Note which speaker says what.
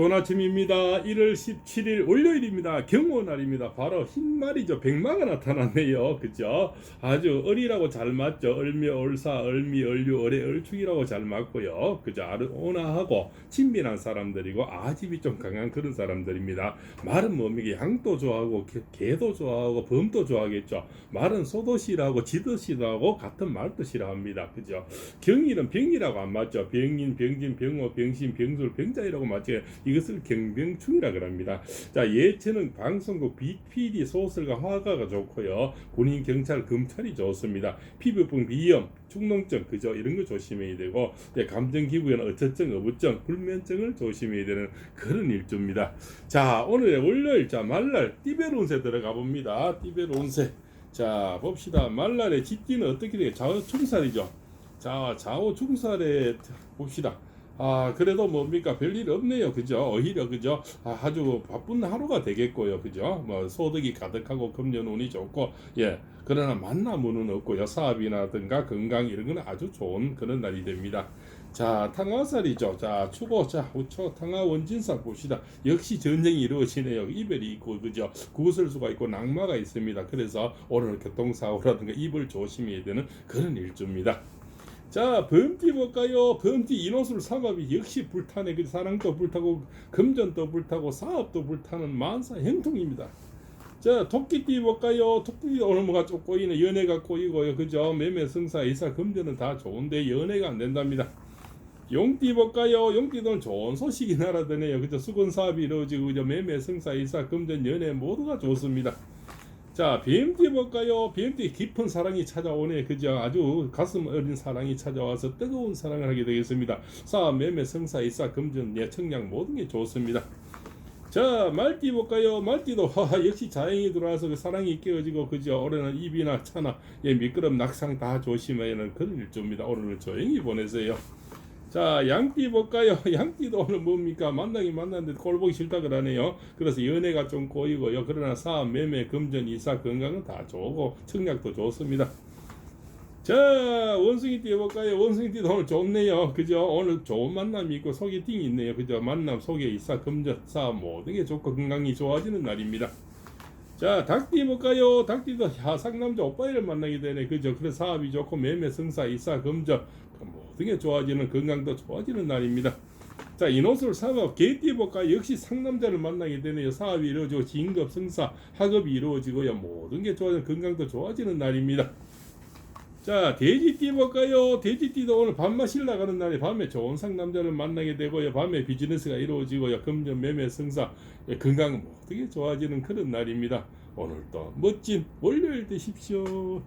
Speaker 1: 좋은 아침입니다. 1월 17일 월요일입니다. 경호날입니다. 바로 흰말이죠. 백마가 나타났네요. 그죠? 아주 을이라고 잘 맞죠. 을미, 을사, 을미, 을류, 을의 을축이라고 잘 맞고요. 그죠? 아주 온화하고 친밀한 사람들이고 아집이 좀 강한 그런 사람들입니다. 말은 뭡니까? 양도 좋아하고 개- 개도 좋아하고 범도 좋아하겠죠. 말은 소도시라고 지도시라고 같은 말도 싫어합니다. 그죠? 경일은 병이라고 안 맞죠. 병인, 병진, 병호, 병신, 병술, 병자이라고 맞죠. 이것을 경병충이라 그럽니다. 자, 예체는 방송국 BPD 소설가 화가가 좋고요. 군인, 경찰, 검찰이 좋습니다. 피부병, 비염, 축농증, 그죠? 이런 거 조심해야 되고, 네, 감정 기부에는 어처증, 어부증, 불면증을 조심해야 되는 그런 일주입니다. 자, 오늘의 월요일, 자, 말날 띠베론세 들어가 봅니다. 띠베론세. 자, 봅시다. 말날의 지띠는 어떻게 돼요? 좌우 충살이죠. 자, 좌우 충살에 봅시다. 아, 그래도 뭡니까? 별일 없네요. 그죠? 오히려, 그죠? 아, 아주 바쁜 하루가 되겠고요. 그죠? 뭐, 소득이 가득하고 금년 운이 좋고, 예. 그러나 만나무는 없고요. 사업이라든가 건강 이런 거는 아주 좋은 그런 날이 됩니다. 자, 탕화살이죠. 자, 추고, 자, 우초, 탕화 원진살 봅시다. 역시 전쟁이 이루어지네요. 이별이 있고, 그죠? 구설수가 있고, 낙마가 있습니다. 그래서 오늘 교통사고라든가 입을 조심해야 되는 그런 일주입니다. 자, 범띠 볼까요? 범띠 인호술 삼합이 역시 불타네. 그 사랑도 불타고 금전도 불타고 사업도 불타는 만사 형통입니다. 자, 토끼띠 볼까요? 토끼 오늘 뭐가 좀 꼬이네. 연애가 꼬이고요. 그죠? 매매, 성사, 이사, 금전은 다 좋은데 연애가 안 된답니다. 용띠 볼까요? 용띠는 좋은 소식이 날아드네요. 그죠? 수건 사업이 이루어지고 그죠? 매매, 성사, 이사, 금전, 연애 모두가 좋습니다. 자, BMT 볼까요? BMT 깊은 사랑이 찾아오네. 그죠? 아주 가슴 어린 사랑이 찾아와서 뜨거운 사랑을 하게 되겠습니다. 사업, 매매, 성사, 이사, 금전, 예, 청량 모든 게 좋습니다. 자, 말띠 볼까요? 말띠도 하하, 역시 자행이 들어와서 그 사랑이 깨어지고 그죠? 올해는 입이나 차나 예, 미끄럼, 낙상 다 조심해야 하는 그런 일주입니다. 오늘은 조용히 보내세요. 자, 양띠 볼까요? 양띠도 오늘 뭡니까? 만나긴 만났는데 꼴 보기 싫다 그러네요. 그래서 연애가 좀 꼬이고요. 그러나 사업, 매매, 금전, 이사, 건강은 다 좋고 청약도 좋습니다. 자, 원숭이 띠 볼까요? 원숭이 띠도 오늘 좋네요. 그죠? 오늘 좋은 만남이 있고 소개팅이 있네요. 그죠? 만남, 소개, 이사, 금전, 사업 모든 게 좋고 건강이 좋아지는 날입니다. 자, 닭띠 볼까요? 닭띠도 야, 상남자 오빠를 만나게 되네. 그죠? 그래서 사업이 좋고 매매, 성사, 이사, 금전 게 좋아지는 건강도 좋아지는 날입니다. 자, 인호술 사업 볼까 역시 상남자를 만나게 되네요. 사업이 이루어지고 진급, 성사, 학업이 이루어지고요. 모든 게 좋아지는 건강도 좋아지는 날입니다. 자, 돼지띠 볼까요? 돼지띠도 오늘 밤 마실 나가는 날에 밤에 좋은 상남자를 만나게 되고요. 밤에 비즈니스가 이루어지고요. 금전, 매매, 성사, 예, 건강 모든 게 좋아지는 그런 날입니다. 오늘도 멋진 월요일 되십시오.